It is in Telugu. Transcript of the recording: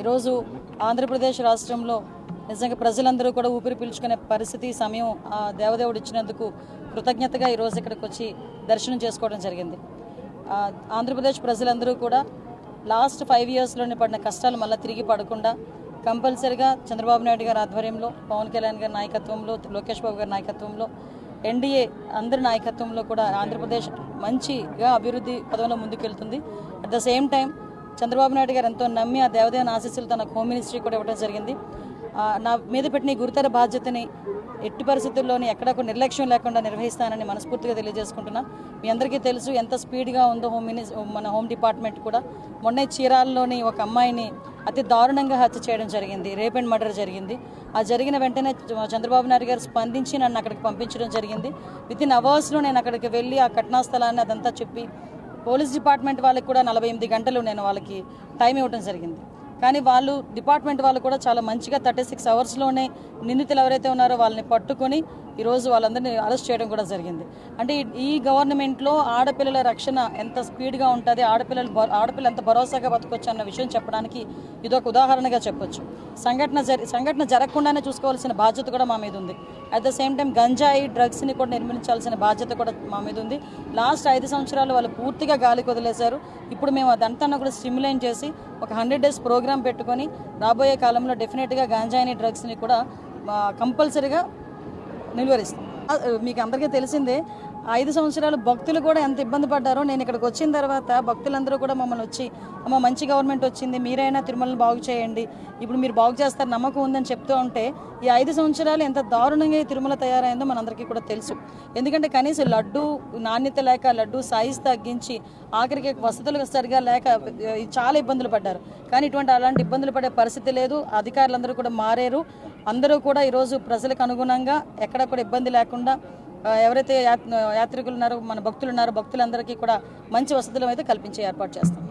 ఈరోజు ఆంధ్రప్రదేశ్ రాష్ట్రంలో నిజంగా ప్రజలందరూ కూడా ఊపిరి పీల్చుకునే పరిస్థితి సమయం ఆ దేవదేవుడు ఇచ్చినందుకు కృతజ్ఞతగా ఈరోజు ఇక్కడికి వచ్చి దర్శనం చేసుకోవడం జరిగింది. ఆంధ్రప్రదేశ్ ప్రజలందరూ కూడా లాస్ట్ ఫైవ్ ఇయర్స్లోనే పడిన కష్టాలు మళ్ళీ తిరిగి పడకుండా కంపల్సరిగా చంద్రబాబు నాయుడు గారి ఆధ్వర్యంలో పవన్ కళ్యాణ్ గారి నాయకత్వంలో లోకేష్ బాబు గారి నాయకత్వంలో ఎన్డీఏ అందరి నాయకత్వంలో కూడా ఆంధ్రప్రదేశ్ మంచిగా అభివృద్ధి పదంలో ముందుకెళ్తుంది. At the same time Chandrababu Naidu garu ఎంతో నమ్మి ఆ దేవదేవన ఆశీస్సులు తనకు హోమ్ మినిస్ట్రీ కూడా ఇవ్వడం జరిగింది. నా మీద పెట్టిన ఈ గురుతర బాధ్యతని ఎట్టి పరిస్థితుల్లోని ఎక్కడ నిర్లక్ష్యం లేకుండా నిర్వహిస్తానని మనస్ఫూర్తిగా తెలియజేసుకుంటున్నా. మీ అందరికీ తెలుసు ఎంత స్పీడ్గా ఉందో హోమ్ మినిస్ మన హోమ్ డిపార్ట్మెంట్ కూడా. మొన్నే చీరాల్లోని ఒక అమ్మాయిని అతి దారుణంగా హత్య చేయడం జరిగింది. రేప్ అండ్ మర్డర్ జరిగింది. ఆ జరిగిన వెంటనే చంద్రబాబు నాయుడు గారు స్పందించి నన్ను అక్కడికి పంపించడం జరిగింది. విత్ ఇన్ అవర్స్లో నేను అక్కడికి వెళ్ళి ఆ ఘటనా స్థలాన్ని అదంతా చెప్పి పోలీస్ డిపార్ట్మెంట్ వాళ్ళకి కూడా నలభై ఎనిమిది గంటలు నేను వాళ్ళకి టైం ఇవ్వడం జరిగింది. కానీ వాళ్ళు డిపార్ట్మెంట్ వాళ్ళు కూడా చాలా మంచిగా థర్టీ సిక్స్ అవర్స్లోనే నిందితులు ఎవరైతే ఉన్నారో వాళ్ళని పట్టుకొని ఈరోజు వాళ్ళందరినీ అరెస్ట్ చేయడం కూడా జరిగింది. అంటే ఈ- గవర్నమెంట్లో ఆడపిల్లల రక్షణ ఎంత స్పీడ్గా ఉంటుంది ఆడపిల్లలు ఆడపిల్లలు ఆడపిల్ల ఎంత భరోసాగా బతకొచ్చు అన్న విషయం చెప్పడానికి ఇదొక ఉదాహరణగా చెప్పొచ్చు. సంఘటన జరి సంఘటన జరగకుండానే చూసుకోవాల్సిన బాధ్యత కూడా మా మీద ఉంది అట్ ద సేమ్ టైం గంజాయి డ్రగ్స్ని కూడా నిర్మించాల్సిన బాధ్యత కూడా మా మీద ఉంది లాస్ట్ ఐదు సంవత్సరాలు వాళ్ళు పూర్తిగా గాలికి వదిలేశారు ఇప్పుడు మేము అదంతా కూడా స్టిమ్యులేట్ చేసి ఒక హండ్రెడ్ డేస్ ప్రోగ్రామ్ పెట్టుకొని రాబోయే కాలంలో డెఫినెట్గా గంజాయిని డ్రగ్స్ని కూడా కంపల్సరీగా నిలువరిస్తాం. మీకు అందరికీ తెలిసిందే ఐదు సంవత్సరాలు భక్తులు కూడా ఎంత ఇబ్బంది పడ్డారో నేను ఇక్కడికి వచ్చిన తర్వాత భక్తులందరూ కూడా మమ్మల్ని వచ్చి అమ్మ మంచి గవర్నమెంట్ వచ్చింది మీరైనా తిరుమలని బాగు చేయండి ఇప్పుడు మీరు బాగు చేస్తారు నమ్మకం ఉందని చెప్తూ ఉంటే ఈ ఐదు సంవత్సరాలు ఎంత దారుణంగా ఈ తిరుమల తయారైందో మనందరికీ కూడా తెలుసు. ఎందుకంటే కనీసం లడ్డు నాణ్యత లేక లడ్డు సైజ్ తగ్గించి ఆఖరికి వసతులు సరిగా లేక చాలా ఇబ్బందులు పడ్డారు. కానీ ఇటువంటి అలాంటి ఇబ్బందులు పడే పరిస్థితి లేదు అధికారులందరూ కూడా మారారు. అందరూ కూడా ఈరోజు ప్రజలకు అనుగుణంగా ఎక్కడ కూడా ఇబ్బంది లేకుండా ఎవరైతే యాత్- యాత్రికులు ఉన్నారో మన భక్తులు ఉన్నారో భక్తులందరికీ కూడా మంచి వసతులు అయితే కల్పించే ఏర్పాటు చేస్తాం.